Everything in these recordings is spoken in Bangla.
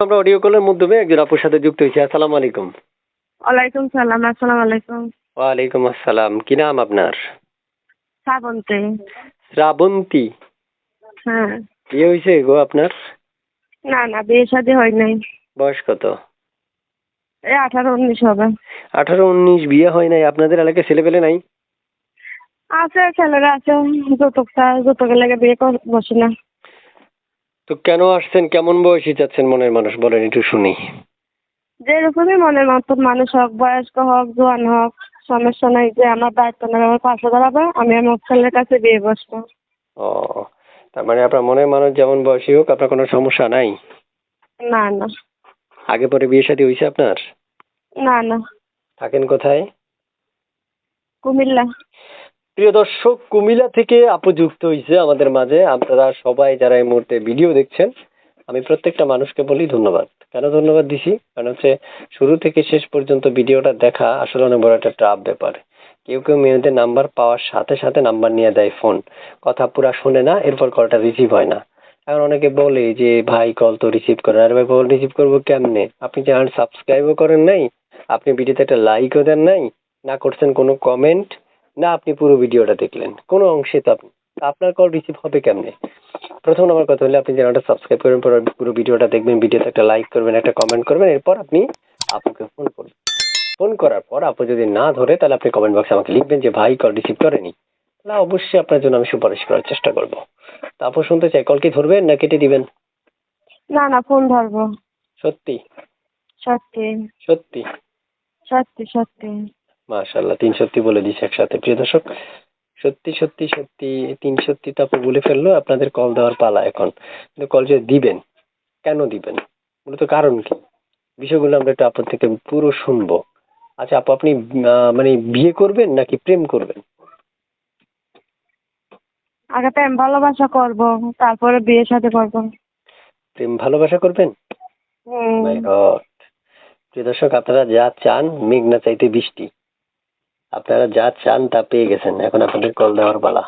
আমরা অডিও কলের মাধ্যমে একজন আপুর সাথে যুক্ত হয়েছি। আসসালামু আলাইকুম। ওয়ালাইকুম সালাম আসসালামু আলাইকুম। ওয়ালাইকুম আসসালাম। কি নাম আপনার? শ্রাবন্তী। শ্রাবন্তী? হ্যাঁ। বিয়ে হয়েছে গো আপনার? না না বিয়ে শাদী হয় নাই। বয়স কত? এই আঠারো উনিশ হবে। আঠারো উনিশ বিয়ে হয় নাই। আপনাদের এলাকায় ছেলেপেলে নাই? আছে ছেলেরা আছে। যৌতুকটা যৌতুকের লেগে বিয়ে কর বসে না। তো কেন আসছেন? কেমন বয়সী চাচ্ছেন মনের মানুষ? বলেন একটু শুনি। যেরকমই মনের মতন মানুষ হোক বয়স্ক হোক জোয়ান হোক সমস্যা নাই যে আমার দায়িত্ব নেবে আমার পাশে দাঁড়াবে আমি আমার ছেলের কাছে বিয়ে বসবো। ও তার মানে আপনার মনের মানুষ যেমন বয়সী হোক আপনার কোনো সমস্যা নাই? না না। আগে পরে বিয়ে শাদী হয়েছে আপনার? না না। থাকেন কোথায়? কুমিল্লা। প্রিয় দর্শক, কুমিল্লা থেকে আপু যুক্ত হয়েছে আমাদের মাঝে। আপনারা সবাই যারা এই মুহূর্তে ভিডিও দেখছেন, আমি প্রত্যেকটা মানুষকে বলি ধন্যবাদ। কেন ধন্যবাদ দিছি? কারণ হচ্ছে শুরু থেকে শেষ পর্যন্ত ভিডিওটা দেখা আসলে অনেক বড় একটা ট্রাপ ব্যাপার। কেউ কেউ মেয়েদের নাম্বার পাওয়ার সাথে সাথে নাম্বার নিয়ে দেয় ফোন কথা পুরা শোনে না, এরপর কলটা রিসিভ হয় না। এখন অনেকে বলে যে, ভাই কল তো রিসিভ করেন আরে ভাই কল রিসিভ করব কেমনে? আপনি চ্যানেল সাবস্ক্রাইবও করেন নাই? আপনি ভিডিওতে একটা লাইকও দেন নাই? না করছেন কোনো কমেন্ট না আপনি পুরো ভিডিওটা দেখলেন। কোনো অংশে তো আপনি আপনার কল রিসিভ হবে কেমনে? প্রথম আমার কথা হলে আপনি চ্যানেলটা সাবস্ক্রাইব করবেন পর পুরো ভিডিওটা দেখবেন ভিডিওতে একটা লাইক করবেন একটা কমেন্ট করবেন এরপর আপনি আপুকে ফোন করবেন। ফোন করার পর আপু যদি না ধরে তাহলে আপনি কমেন্ট বক্সে আমাকে লিখবেন যে ভাই কল রিসিভ করেনি। না অবশ্যই আপনার জন্য আমি সুপারিশ করার চেষ্টা করব। তা আপু শুনতে চাই কল কি ধরবেন না কেটে দিবেন? না না ফোন ধরবো। সত্যি? সত্যি। সত্যি? সত্যি সত্যি। মাশাল্লাহ তিন সত্যি বলে দিস একসাথে। প্রিয় দর্শক সত্যি সত্যি সত্যি তিন সত্যি তো আপু বলে ফেলল আপনাদের কল দেওয়ার পালা এখন। কিন্তু কল যে দিবেন কেন দিবেন? মূলত কারণ কি? বিষয়গুলো আমরা একটু আপনার থেকে পুরো শুনব। আচ্ছা আপু আপনি মানে বিয়ে করবেন নাকি প্রেম করবেন? আগে প্রেম ভালোবাসা করব তারপরে বিয়ে সাথে করব। প্রেম ভালোবাসা করবেন? প্রিয় দর্শক আপনারা যা চান মেঘনা চাইতে বৃষ্টি। আপনারা যা চান তা পেয়ে গেছেন। এখন আপনাদের কল দেওয়ার পালা।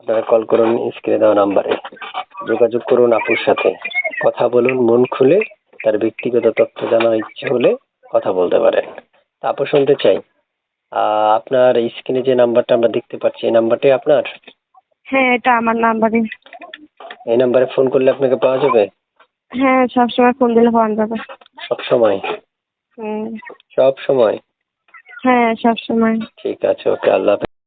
আপনারা কল করুন স্ক্রিনে দেওয়া নাম্বারে যোগাযোগ করুন আপুর সাথে। কথা বলুন মন খুলে তার ব্যক্তিগত তথ্য জানার ইচ্ছে হলে কথা বলতে পারেন। আপু শুনতে চাই। আপনার স্ক্রিনে যে নাম্বারটা আমরা দেখতে পাচ্ছি এই নাম্বারটাই আপনার? হ্যাঁ এটা আমার নাম্বারই এই নাম্বারে ফোন করলে আপনাকে পাওয়া যাবে? হ্যাঁ সবসময় ফোন দিলে পাওয়া যাবে। সব সময় হুম। সব সময় হ্যাঁ সবসময় ঠিক আছে ওকে আল্লাহ হাফেজ।